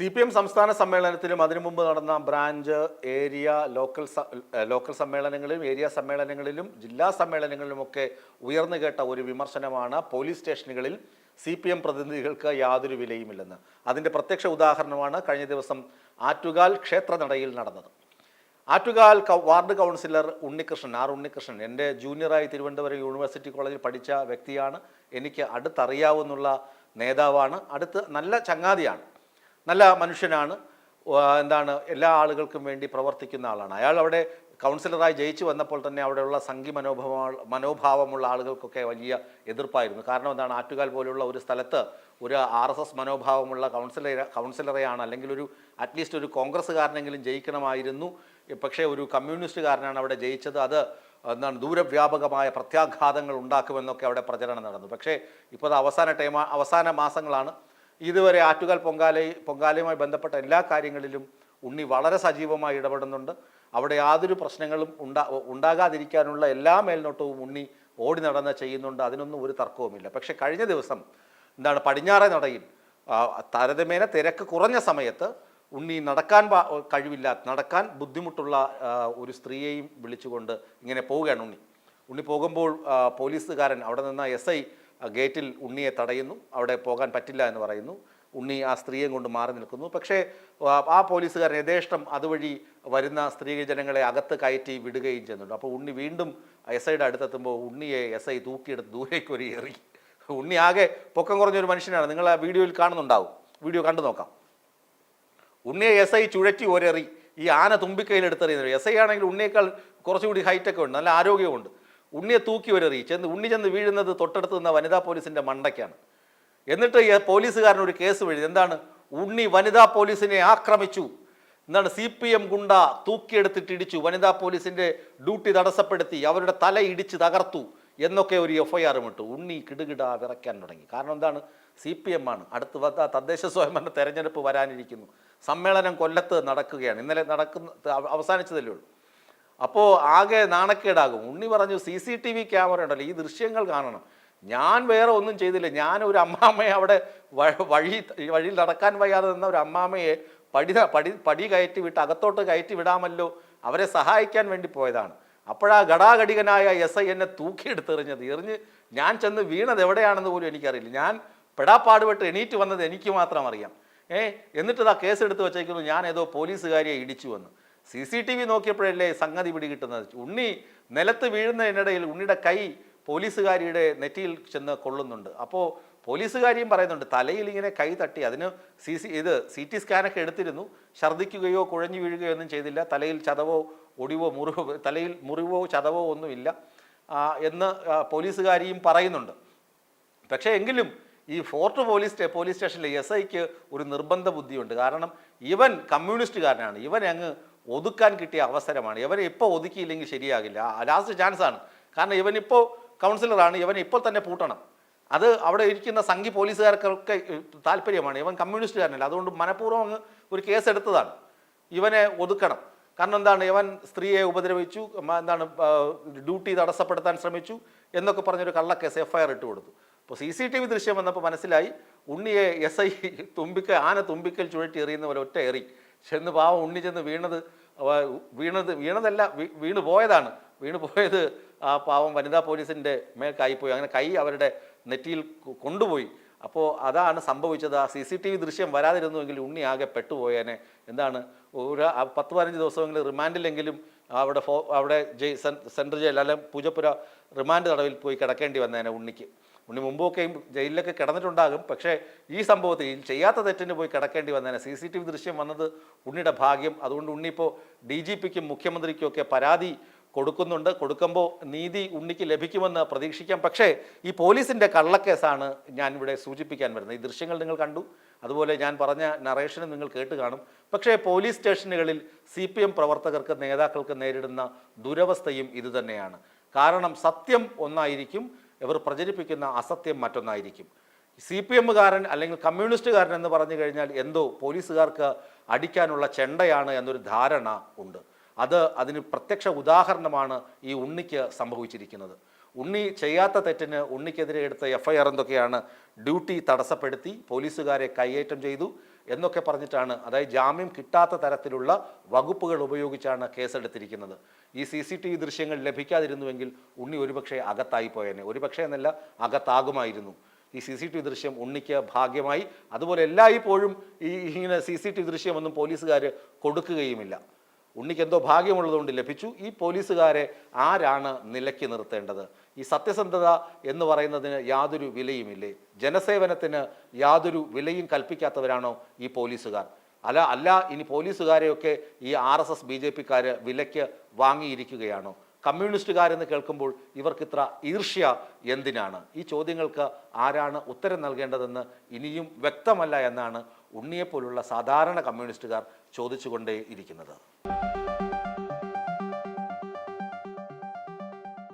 C P M സംസ്ഥാന സമ്മേളനത്തിലും അതിനു മുമ്പ് നടന്ന ബ്രാഞ്ച് ഏരിയ ലോക്കൽ ലോക്കൽ സമ്മേളനങ്ങളിലും ഏരിയ സമ്മേളനങ്ങളിലും ജില്ലാ സമ്മേളനങ്ങളിലുമൊക്കെ ഉയർന്നു കേട്ട ഒരു വിമർശനമാണ് പോലീസ് സ്റ്റേഷനുകളിൽ സി പി എം പ്രതിനിധികൾക്ക് യാതൊരു വിലയുമില്ലെന്ന്. അതിന്റെ പ്രത്യക്ഷ ഉദാഹരണമാണ് കഴിഞ്ഞ ദിവസം ആറ്റുകാൽ ക്ഷേത്രനടയിൽ നടന്നത്. Attukal ward councillor Unnikrishnan R Unnikrishnan എന്റെ ജൂനിയറായി തിരുവനന്തപുരം യൂണിവേഴ്സിറ്റി കോളേജിൽ പഠിച്ച വ്യക്തിയാണ്. എനിക്ക് അടുത്തറിയാവുന്നുള്ള നേതാവാണ്. അടുത്ത് നല്ല ചങ്ങാതിയാണ്. നല്ല മനുഷ്യനാണ്. എന്താണ് എല്ലാ ആളുകൾക്കും വേണ്ടി പ്രവർത്തിക്കുന്ന ആളാണ്. അയാൾ അവിടെ കൗൺസിലറായി ജയിച്ചു വന്നപ്പോൾ തന്നെ അവിടെയുള്ള സംഘി മനോഭാവ മനോഭാവമുള്ള ആളുകൾക്കൊക്കെ വലിയ എതിർപ്പായിരുന്നു. കാരണം എന്താണ് ആറ്റുകാൽ പോലുള്ള ഒരു സ്ഥലത്ത് ഒരു ആർ എസ് എസ് മനോഭാവമുള്ള കൗൺസിലർ കൗൺസിലറെയാണ് അല്ലെങ്കിൽ ഒരു അറ്റ്ലീസ്റ്റ് ഒരു കോൺഗ്രസ്സുകാരനെങ്കിലും ജയിക്കണമായിരുന്നു. പക്ഷേ ഒരു കമ്മ്യൂണിസ്റ്റുകാരനാണ് അവിടെ ജയിച്ചത്. അത് എന്താണ് ദൂരവ്യാപകമായ പ്രത്യാഘാതങ്ങൾ ഉണ്ടാക്കുമെന്നൊക്കെ അവിടെ പ്രചരണം നടന്നു. പക്ഷേ ഇപ്പോൾ അവസാന ടൈം അവസാന മാസങ്ങളാണ്. ഇതുവരെ ആറ്റുകാൽ പൊങ്കാല പൊങ്കാലയുമായി ബന്ധപ്പെട്ട എല്ലാ കാര്യങ്ങളിലും ഉണ്ണി വളരെ സജീവമായി ഇടപെടുന്നുണ്ട്. അവിടെ യാതൊരു പ്രശ്നങ്ങളും ഉണ്ടാ ഉണ്ടാകാതിരിക്കാനുള്ള എല്ലാ മേൽനോട്ടവും ഉണ്ണി ഓടി നടന്ന് ചെയ്യുന്നുണ്ട്. അതിനൊന്നും ഒരു തർക്കവുമില്ല. പക്ഷേ കഴിഞ്ഞ ദിവസം എന്താണ് പടിഞ്ഞാറെ നടയിൽ താരതമ്യേന തിരക്ക് കുറഞ്ഞ സമയത്ത് ഉണ്ണി നടക്കാൻ കഴിവില്ല നടക്കാൻ ബുദ്ധിമുട്ടുള്ള ഒരു സ്ത്രീയെയും വിളിച്ചുകൊണ്ട് ഇങ്ങനെ പോവുകയാണ് ഉണ്ണി. ഉണ്ണി പോകുമ്പോൾ പോലീസുകാരൻ അവിടെ നിന്ന് എസ് ഐ ഗേറ്റിൽ ഉണ്ണിയെ തടയുന്നു. അവിടെ പോകാൻ പറ്റില്ല എന്ന് പറയുന്നു. ഉണ്ണി ആ സ്ത്രീയെ കൊണ്ട് മാറി നിൽക്കുന്നു. പക്ഷേ ആ, പോലീസുകാരൻ യഥേഷ്ടം അതുവഴി വരുന്ന സ്ത്രീ ജനങ്ങളെ അകത്ത് കയറ്റി വിടുകയും ചെയ്യുന്നുണ്ട്. അപ്പോൾ ഉണ്ണി വീണ്ടും എസ് ഐയുടെ അടുത്തെത്തുമ്പോൾ ഉണ്ണിയെ എസ് ഐ തൂക്കിയെടുത്ത് ദൂരേക്ക് ഒരു എറി ഉണ്ണി ആകെ പൊക്കം കുറഞ്ഞൊരു മനുഷ്യനാണ്. നിങ്ങൾ ആ വീഡിയോയിൽ കാണുന്നുണ്ടാവും. വീഡിയോ കണ്ടു നോക്കാം. ഉണ്ണിയെ എസ് ഐ ചുഴറ്റി ഒരെറി ഈ ആന തുമ്പിക്കൈയിലെടുത്തെറിയുന്നത് എസ് ഐ ആണെങ്കിൽ ഉണ്ണിയേക്കാൾ കുറച്ചുകൂടി ഹൈറ്റൊക്കെ ഉണ്ട്. നല്ല ആരോഗ്യമുണ്ട് ഉണ്ണിയെ തൂക്കി വരെ അറിയിച്ചു എന്ന് ഉണ്ണി ചെന്ന് വീഴുന്നത് തൊട്ടടുത്ത് നിന്ന വനിതാ പോലീസിന്റെ മണ്ടയ്ക്കാണ്. എന്നിട്ട് പോലീസുകാരൻ ഒരു കേസ് വഴി എന്താണ്? ഉണ്ണി വനിതാ പോലീസിനെ ആക്രമിച്ചു. എന്താണ്? സി പി എം ഗുണ്ട തൂക്കിയെടുത്തിട്ട് ഇടിച്ചു. വനിതാ പോലീസിന്റെ ഡ്യൂട്ടി തടസ്സപ്പെടുത്തി അവരുടെ തല ഇടിച്ച് തകർത്തു എന്നൊക്കെ ഒരു എഫ് ഐ ആറും ഇട്ടു. ഉണ്ണി കിടുകിട വിറയ്ക്കാൻ തുടങ്ങി. കാരണം എന്താണ്? സി പി എം ആണ്. അടുത്ത് വന്ന തദ്ദേശ സ്വയംഭരണ തെരഞ്ഞെടുപ്പ് വരാനിരിക്കുന്നു. സമ്മേളനം കൊല്ലത്ത് നടക്കുകയാണ്. ഇന്നലെ നടക്കുന്ന അവസാനിച്ചതല്ലേ ഉള്ളൂ. അപ്പോൾ ആകെ നാണക്കേടാകും. ഉണ്ണി പറഞ്ഞു C C T V camera ഉണ്ടല്ലോ ഈ ദൃശ്യങ്ങൾ കാണണം. ഞാൻ വേറെ ഒന്നും ചെയ്തില്ല. ഞാൻ ഒരു അമ്മാമ്മയെ അവിടെ വഴി വഴിയിൽ നടക്കാൻ വയ്യാതെ നിന്ന ഒരു അമ്മാമ്മയെ പടി പടി പടി കയറ്റി വിട്ട് അകത്തോട്ട് കയറ്റി വിടാമല്ലോ അവരെ സഹായിക്കാൻ വേണ്ടി പോയതാണ്. അപ്പോഴാ ഘടാഘടികനായ എസ് ഐ എന്നെ തൂക്കിയെടുത്തെറിഞ്ഞത്. എറിഞ്ഞ് ഞാൻ ചെന്ന് വീണത് എവിടെയാണെന്ന് പോലും എനിക്കറിയില്ല. ഞാൻ പെടാപ്പാടുപെട്ട് എണീറ്റ് വന്നത് എനിക്ക് മാത്രം അറിയാം. ഏ എന്നിട്ട് ഇതാ കേസ് എടുത്ത് വെച്ചേക്കുന്നു. ഞാൻ ഏതോ പോലീസുകാരിയെ ഇടിച്ചു വന്ന്. സി സി ടി വി നോക്കിയപ്പോഴല്ലേ സംഗതി പിടികിട്ടുന്നത് ഉണ്ണി നിലത്ത് വീഴുന്നതിനിടയിൽ ഉണ്ണിയുടെ കൈ പോലീസുകാരിയുടെ നെറ്റിയിൽ ചെന്ന് കൊള്ളുന്നുണ്ട്. അപ്പോൾ പോലീസുകാരിയും പറയുന്നുണ്ട് തലയിൽ ഇങ്ങനെ കൈ തട്ടി അതിന് സി സി ഇത് സി ടി സ്കാനൊക്കെ എടുത്തിരുന്നു. ഛർദ്ദിക്കുകയോ കുഴഞ്ഞു വീഴുകയോ ഒന്നും ചെയ്തില്ല. തലയിൽ ചതവോ ഒടിവോ മുറിവോ തലയിൽ മുറിവോ ചതവോ ഒന്നുമില്ല എന്ന് പോലീസുകാരിയും പറയുന്നുണ്ട്. പക്ഷേ എങ്കിലും ഈ ഫോർട്ട് പോലീസ് പോലീസ് സ്റ്റേഷനിലെ എസ് ഐക്ക് ഒരു നിർബന്ധ ബുദ്ധിയുണ്ട്. കാരണം ഇവൻ കമ്മ്യൂണിസ്റ്റുകാരനാണ്. ഇവൻ അങ്ങ് ഒതുക്കാൻ കിട്ടിയ അവസരമാണ്. ഇവനെ ഇപ്പോൾ ഒതുക്കിയില്ലെങ്കിൽ ശരിയാകില്ല. ലാസ്റ്റ് ചാൻസ് ആണ്. കാരണം ഇവനിപ്പോൾ കൗൺസിലറാണ് ഇവനെ ഇപ്പോൾ തന്നെ പൂട്ടണം. അത് അവിടെ ഇരിക്കുന്ന സംഘി പോലീസുകാർക്കൊക്കെ താല്പര്യമാണ്. ഇവൻ കമ്മ്യൂണിസ്റ്റുകാരനല്ല. അതുകൊണ്ട് മനഃപൂർവം അങ്ങ് ഒരു കേസ് എടുത്തതാണ്. ഇവനെ ഒതുക്കണം. കാരണം എന്താണ്? ഇവൻ സ്ത്രീയെ ഉപദ്രവിച്ചു. എന്താണ് ഡ്യൂട്ടി തടസ്സപ്പെടുത്താൻ ശ്രമിച്ചു എന്നൊക്കെ പറഞ്ഞൊരു കള്ളക്കേസ് എഫ് ഐ ആർ ഇട്ട് കൊടുത്തു. അപ്പോൾ സി സി ടി വി ദൃശ്യം വന്നപ്പോൾ മനസ്സിലായി. ഉണ്ണിയെ എസ് ഐ തുമ്പിക്ക ആന തുമ്പിക്കൽ ചുഴറ്റി എറിയുന്ന പോലെ ഒറ്റ എറി. ചെന്ന് പാവം ഉണ്ണി ചെന്ന് വീണത് വീണത് വീണതല്ല വീണ് പോയതാണ്. വീണ് പോയത് ആ പാവം വനിതാ പോലീസിന്റെ മേൽ കൈപ്പോയി അങ്ങനെ കൈ അവരുടെ നെറ്റിയിൽ കൊണ്ടുപോയി. അപ്പോൾ അതാണ് സംഭവിച്ചത്. ആ സി സി ടി വി ദൃശ്യം വരാതിരുന്നുവെങ്കിൽ ഉണ്ണി ആകെ പെട്ടുപോയേനെ എന്താണ് ഒരു പത്ത് പതിനഞ്ച് ദിവസമെങ്കിലും റിമാൻഡിലെങ്കിലും അവിടെ ഫോ അവിടെ ജയ് സെൻ- സെൻട്രൽ ജയിൽ അല്ലെങ്കിൽ പൂജപ്പുര റിമാൻഡ് തടവിൽ പോയി കിടക്കേണ്ടി വന്നേനെ ഉണ്ണിക്ക്. ഉണ്ണി മുമ്പൊക്കെയും ജയിലിലൊക്കെ കിടന്നിട്ടുണ്ടാകും. പക്ഷേ ഈ സംഭവത്തിൽ ചെയ്യാത്ത തെറ്റിന് പോയി കിടക്കേണ്ടി വന്നതിന് സി സി ടി വി ദൃശ്യം വന്നത് ഉണ്ണിയുടെ ഭാഗ്യം. അതുകൊണ്ട് ഉണ്ണി ഇപ്പോൾ ഡി ജി പിക്കും മുഖ്യമന്ത്രിക്കും ഒക്കെ പരാതി കൊടുക്കുന്നുണ്ട്. കൊടുക്കുമ്പോൾ നീതി ഉണ്ണിക്ക് ലഭിക്കുമെന്ന് പ്രതീക്ഷിക്കാം. പക്ഷേ ഈ പോലീസിന്റെ കള്ളക്കേസാണ് ഞാൻ ഇവിടെ സൂചിപ്പിക്കാൻ വരുന്നത്. ഈ ദൃശ്യങ്ങൾ നിങ്ങൾ കണ്ടു. അതുപോലെ ഞാൻ പറഞ്ഞ നറേഷനും നിങ്ങൾ കേട്ട് കാണും. പക്ഷേ പോലീസ് സ്റ്റേഷനുകളിൽ സി പി എം പ്രവർത്തകർക്ക് നേതാക്കൾക്ക് നേരിടുന്ന ദുരവസ്ഥയും ഇതുതന്നെയാണ്. കാരണം സത്യം ഒന്നായിരിക്കും. ഇവർ പ്രചരിപ്പിക്കുന്ന അസത്യം മറ്റൊന്നായിരിക്കും. സി പി എമ്മുകാരൻ അല്ലെങ്കിൽ കമ്മ്യൂണിസ്റ്റുകാരൻ എന്ന് പറഞ്ഞു കഴിഞ്ഞാൽ എന്തോ പോലീസുകാർക്ക് അടിക്കാനുള്ള ചെണ്ടയാണ് എന്നൊരു ധാരണ ഉണ്ട്. അത് അതിന് പ്രത്യക്ഷ ഉദാഹരണമാണ് ഈ ഉണ്ണിക്ക് സംഭവിച്ചിരിക്കുന്നത്. ഉണ്ണി ചെയ്യാത്ത തെറ്റിന് ഉണ്ണിക്കെതിരെ എടുത്ത എഫ് ഐ ആർ എന്തൊക്കെയാണ് ഡ്യൂട്ടി തടസ്സപ്പെടുത്തി പോലീസുകാരെ കൈയേറ്റം ചെയ്തു എന്നൊക്കെ പറഞ്ഞിട്ടാണ്. അതായത് ജാമ്യം കിട്ടാത്ത തരത്തിലുള്ള വകുപ്പുകൾ ഉപയോഗിച്ചാണ് കേസെടുത്തിരിക്കുന്നത്. ഈ സി സി ടി വി ദൃശ്യങ്ങൾ ലഭിക്കാതിരുന്നുവെങ്കിൽ ഉണ്ണി ഒരുപക്ഷെ അകത്തായി പോയേനെ. ഒരുപക്ഷെ എന്നല്ല അകത്താകുമായിരുന്നു. ഈ സി സി ടി വി ദൃശ്യം ഉണ്ണിക്ക് ഭാഗ്യമായി. അതുപോലെ എല്ലായ്പ്പോഴും ഈ ഇങ്ങനെ സി സി ടി വി ദൃശ്യമൊന്നും പോലീസുകാർ കൊടുക്കുകയുമില്ല. ഉണ്ണിക്ക് എന്തോ ഭാഗ്യമുള്ളതുകൊണ്ട് ലഭിച്ചു. ഈ പോലീസുകാരെ ആരാണ് നിലയ്ക്ക് നിർത്തേണ്ടത്? ഈ സത്യസന്ധത എന്ന് പറയുന്നതിന് യാതൊരു വിലയുമില്ലേ? ജനസേവനത്തിന് യാതൊരു വിലയും കൽപ്പിക്കാത്തവരാണോ ഈ പോലീസുകാർ? അല്ല അല്ല ഇനി പോലീസുകാരെയൊക്കെ ഈ R S S B J പിക്കാർ വിലയ്ക്ക് വാങ്ങിയിരിക്കുകയാണോ? കമ്മ്യൂണിസ്റ്റുകാരെന്ന് കേൾക്കുമ്പോൾ ഇവർക്ക് ഇത്ര ഈർഷ്യ എന്തിനാണ്? ഈ ചോദ്യങ്ങൾക്ക് ആരാണ് ഉത്തരം നൽകേണ്ടതെന്ന് ഇനിയും വ്യക്തമല്ല എന്നാണ് ഉണ്ണിയെപ്പോലുള്ള സാധാരണ കമ്മ്യൂണിസ്റ്റുകാർ ചോദിച്ചുകൊണ്ടേ ഇരിക്കുന്നത്